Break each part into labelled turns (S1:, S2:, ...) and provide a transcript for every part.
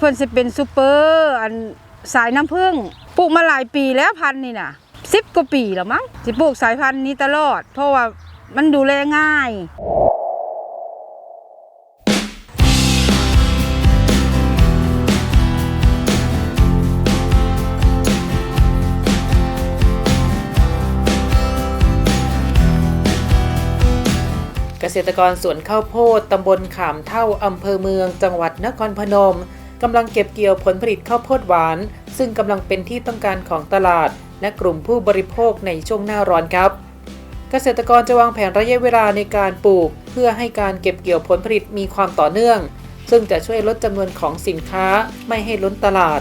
S1: เพิ่นสิเป็นซูเปอร์อันสายน้ำผึ้งปลูกมาหลายปีแล้วพันนี่น่ะสิบกว่าปีแล้วมั้งสิปลูกสายพันธุ์นี้ตลอด เพราะว่ามันดูแลง่าย
S2: เกษตรกรสวนข้าวโพดตำบลขามเท่าอำเภอเมืองจังหวัดนครพนม กำลังเก็บเกี่ยวผลผลิตข้าวโพดหวาน ซึ่งกำลังเป็นที่ต้องการของตลาด และกลุ่มผู้บริโภคในช่วงหน้าร้อนครับ เกษตรกรจะวางแผนระยะเวลาในการปลูก เพื่อให้การเก็บเกี่ยวผลผลิตมีความต่อเนื่อง ซึ่งจะช่วยลดจำนวนของสินค้าไม่ให้ล้นตลาด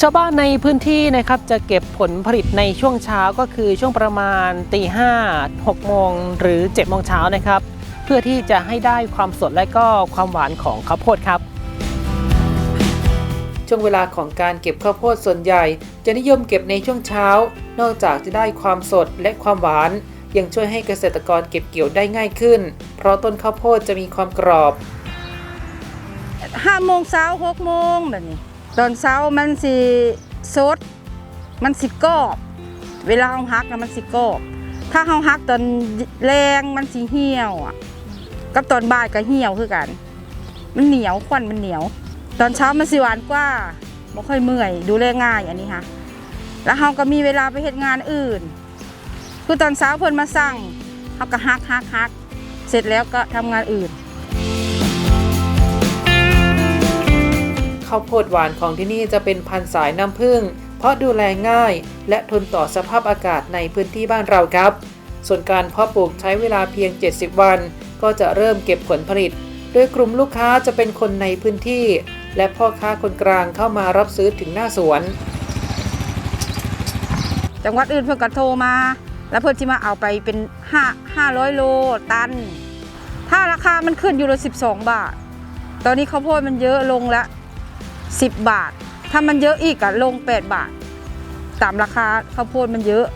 S2: ชาวบ้านในพื้นที่นะครับจะเก็บผลผลิตในช่วงเช้าก็คือช่วงประมาณตีห้าหกโมงหรือ7จ็ดโมงเช้านะครับ พื่อที่จะให้ได้ความสดและก็ความหวานของข้าวโพดครับ ช่วงเวลาของการเก็บข้าวโพดส่วนใหญ่ จะนิยมเก็บในช่วงเช้า นอกจากจะได้ความสดและความหวาน ยังช่วยให้เกษตรกรเก็บเกี่ยวได้ง่ายขึ้น เพราะต้นข้าวโพดจะมีความกรอบ
S1: ห้าโมงเช้าหกโมงแบบนี้ ตอนเช้ามันสิสด มันสิกรอบ เวลาเราฮักนะมันสิกรอบ ถ้าเราฮักตอนแรงมันสิเหี่ยวอะ กับตอนบ่ายก็เหี่ยวคือกัน มันเหนียวควันมันเหนียว ตอนเช้ามันสิหวานกว่าบ่ค่อยเมื่อยดูแลง่ายอันนี้ค่ะ แล้วเราก็มีเวลาไปเฮ็ดงานอื่น คือตอนเช้าเพิ่นมาสั่งเราก็ฮักฮักฮักเสร็จแล้วก็ทำงานอื่น
S2: ข้าวโพดหวานของที่นี่จะเป็นพันธุ์สายน้ำผึ้งเพราะดูแลง่าย และทนต่อสภาพอากาศในพื้นที่บ้านเราครับ ส่วนการเพาะปลูกใช้เวลาเพียง 70 วัน ก็จะเริ่มเก็บผลผลิต โดยกลุ่มลูกค้าจะเป็นคนในพื้นที่ และพ่อค้าคนกลางเข้ามารับซื้อถึงหน้าสวน
S1: จังหวัดอื่นเพิ่นก็โทรมา แล้วเพิ่นสิมาเอาไปเป็น5 500 โลตัน ถ้าราคามันขึ้นอยู่ละ12 บาท ตอนนี้ข้าวโพดมันเยอะลงละ 10 บาท ถ้ามันเยอะอีกอะลง 8 บาท ตามราคาข้าวโพดมันเยอะ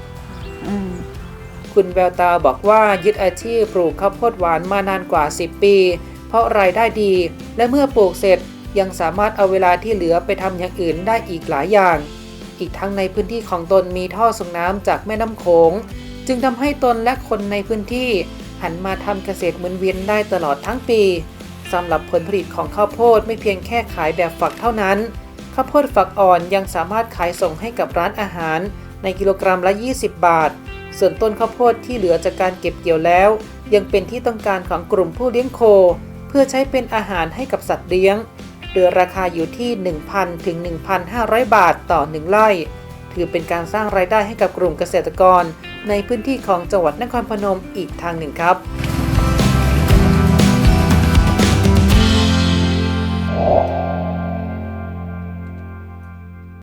S2: คุณแววตาบอกว่ายึดอาชีพปลูกข้าวโพดหวานมานานกว่า 10 ปี เพราะรายได้ดี และเมื่อปลูกเสร็จยังสามารถเอาเวลาที่เหลือไปทำอย่างอื่นได้อีกหลายอย่าง อีกทั้งในพื้นที่ของตนมีท่อส่งน้ำจากแม่น้ำโขง จึงทำให้ตนและคนในพื้นที่ หันมาทำเกษตรหมุนเวียนได้ตลอดทั้งปีสำหรับผลผลิตของข้าวโพดไม่เพียงแค่ขายแบบฝักเท่านั้น ข้าวโพดฝักอ่อนยังสามารถขายส่งให้กับร้านอาหาร ในกิโลกรัมละ 20 บาท ส่วนต้นข้าวโพดที่เหลือจากการเก็บเกี่ยวแล้ว ยังเป็นที่ต้องการของกลุ่มผู้เลี้ยงโค เพื่อใช้เป็นอาหารให้กับสัตว์เลี้ยงโดยราคาอยู่ที่ 1,000 ถึง 1,500 บาทต่อ 1 ไร่ ถือเป็นการสร้างรายได้ให้กับกลุ่มเกษตรกร ในพื้นที่ของจังหวัดนครพนมอีกทางหนึ่งครับ